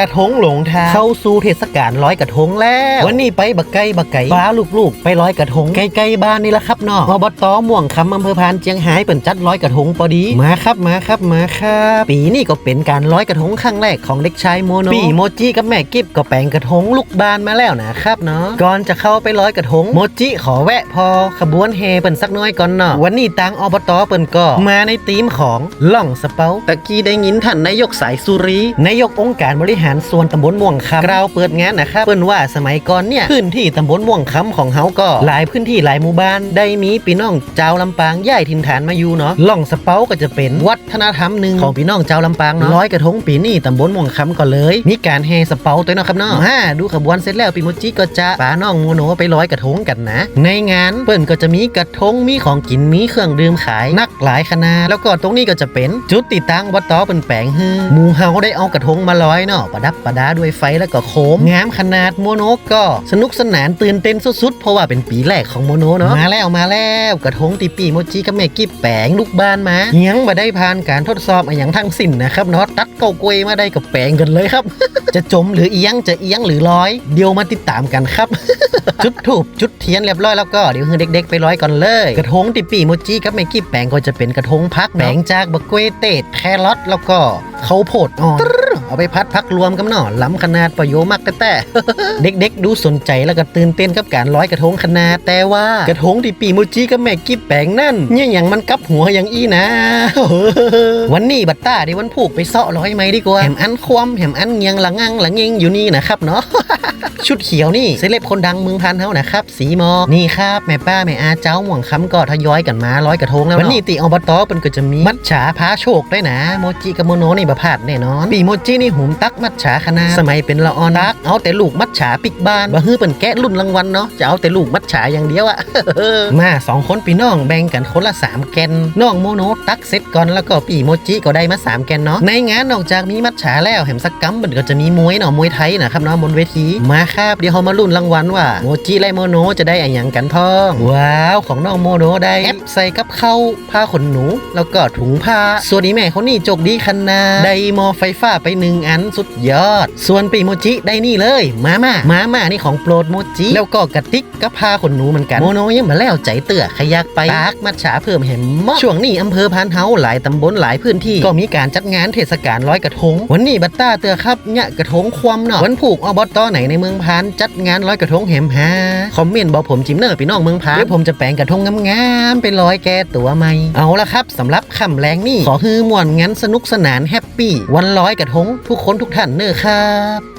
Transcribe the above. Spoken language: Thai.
ระทงหลงทางเข้าสู่เทศกาลร้อยกระทงแล้ว วันนี้ไปบักไก่บักไก่ฟ้าลูกๆ ไปร้อยกระทงใกล้ๆบ้านนี่ละครับเนาะอบตม่วงคำอำเภอพานเจียงไฮ้เปิ่นจัดร้อยกระทงพอดีมาครับมาครับมาครับปีนี้ก็เป็นการร้อยกระทงครั้งแรกของเด็กชายโมโนปีโมจิกับแม่กิฟก็แปลงกระทงลูกบานมาแล้วนะครับเนาะก่อนจะเข้าไปร้อยกระทงโมจิขอแวะพอขบวนเฮเปิ่นสักน้อยก่อนเนาะวันนี้ตังอบตเปิ่นก็มาในธีมของล่องสเปาตะกี้ได้ยินท่านนายกสายสุรีนายกองค์การบริหารส่วนตำบลม่วงคำกล่าวเปิดงานนะครับเปิ่นว่าสมัยก่อนเนี่ยพื้นที่ตำบลม่วงคำของเฮาก็หลายพื้นที่หลายหมู่บ้านได้มีพี่น้องเจ้าลำปางย้ายถิ่นฐานมาอยู่เนาะล่องสเปาก็จะเป็นวัฒนธรรมหนึ่งของพี่น้องเจ้าลำปางเนาะร้อยกระทงปีนี้ตำบลม่วงคำก็เลย มีการแห่สเปาตัวเนาะครับเนาะฮ่าดูขบวนเสร็จแล้วปีมุจิก็จะป้าน้องโมโนไปร้อยกระทงกันนะ ในงานเปิ้นก็จะมีกระทงมีของกินมีเครื่องดื่มขายนักหลายขนาดแล้วก็ตรงนี้ก็จะเป็นจุดติดตั้งวัดต่อเป็นแปลงฮือหมู่เฮาได้เอากระทงมาลอยเนาะประดับประดาด้วยไฟแล้วก็โคมงามขนาดโมโนก็สนุกสนานตื่นเต้นสุดๆ เพราะว่าเป็นปีแรกของโมโนเนาะมาแล้วมาแล้วกระทงตีปีโมจิกับแม่กิ๊บแปงลูกบ้านมายังมาได้ผ่านการทดสอบอย่างทั้งสิ้นนะครับเนาะตัดเก้ากวยมาได้กับแปงกันเลยครับ จะจมหรือเอียงจะเอียงหรือลอย เดี๋ยวมาติดตามกันครับ จุดถูบจุดเทียนเรียบร้อยแล้วก็เดี๋ยวให้เด็ก ๆ ไปร้อยก่อนเลย กระทงติปีโมจิกับแมกกี้แปงก็จะเป็นกระทงพักแปงจากบะเกวเตดแครอทแล้วก็เขาโพดอ่อนเอาไปพัดพักรวมกันเนาะล้ำขนาดประโยชน์มากแต่แต่เด็กๆ ดูสนใจแล้วก็ตื่นเต้นกับการร้อยกระทงขนาดแต่ว่ากระทงที่ปีโมจิกับแม่กิ๊บแปงนั่นเนี่ยอย่างมันกับหัวอย่างอีนะ วันนี้บัตต้าเดี๋ยววันผูกไปเซาะร้อยไหมดีกว่าแหมอันควมแหมอันเงียงหละงังละเงียงอยู่นี่นะครับเนาะชุดเขียวนี่เซเลบคนดังเมืองพันเฮานะครับ สีหมอกนี่ครับแม่ป้าแม่อาเจ้าหม่วงคำก็ทยอยกันมาร้อยกระทงแล้วเนาะวันนี้ตีอบตเป็นก็จะมีมัดฉาพาโชคด้วยนะ โมจิกับโมโนนี่บะพลาดแน่นอนปีโมจินี่หุมตักมัดฉาขนาดสมัยเป็นละออนตักเอาแต่ลูกมัดฉาปิกบ้านบ่ฮื้อเป็นแกะรุ่นรางวัลเนาะจะเอาแต่ลูกมัดฉาอย่างเดียวอะมาสองคนพี่น้องแบ่งกันคนละสามแกนน้องโมโนตักเสร็จก่อนแล้วก็ปีโมจิก็ได้มาสามแกนเนาะในงานนอกจากมีมัดฉาแล้วแหมสักกัมมันก็จะมีมวยเนาะมวยไทยนะครับเนาะบนเวทีมาครับเดี๋ยวเรามาลุ้นรางวัลว่าโมมจิแลโมโนจะได้อะไรอย่างกันพ้อง ว้าว ของน้องโมโนได้แอปใส่กับเข้าผ้าขนหนู แล้วก็ถุงผ้า ส่วนนี้แม่เขานี่จกดีคันนาได้มอไฟฟ้าไปหนึ่งอันสุดยอด ส่วนปีโมจิได้นี่เลยมาม่ามาม่านี่ของโปรดโมจิแล้วก็กระติกกับผ้าขนหนูเหมือนกันโมโนยังมาแล้วใจเตื่อขยักไปตากมัดฉาเพิ่มเห็มมช่วงนี้อำเภอพานเฮาหลายตำบลหลายพื้นที่ก็มีการจัดงานเทศกาลร้อยกระทง วันนี้บัตตาเตือครับเนี่ยกระทงความเนาะวันผูกอบตไหนในเมืองพานจัดงานร้อยกระทงแหมฮาคอมเมนต์บอกผมจิมเนอร์พี่น้องเมืองพาเดี๋ยวผมจะแปลงกระทงงามๆไปร้อยแกตัวใหม่ เอาละครับสำหรับคำแรงนี่ขอฮือม่วนงั้นสนุกสนานแฮปปี้วันร้อยกระทงทุกคนทุกท่านเนอะครับ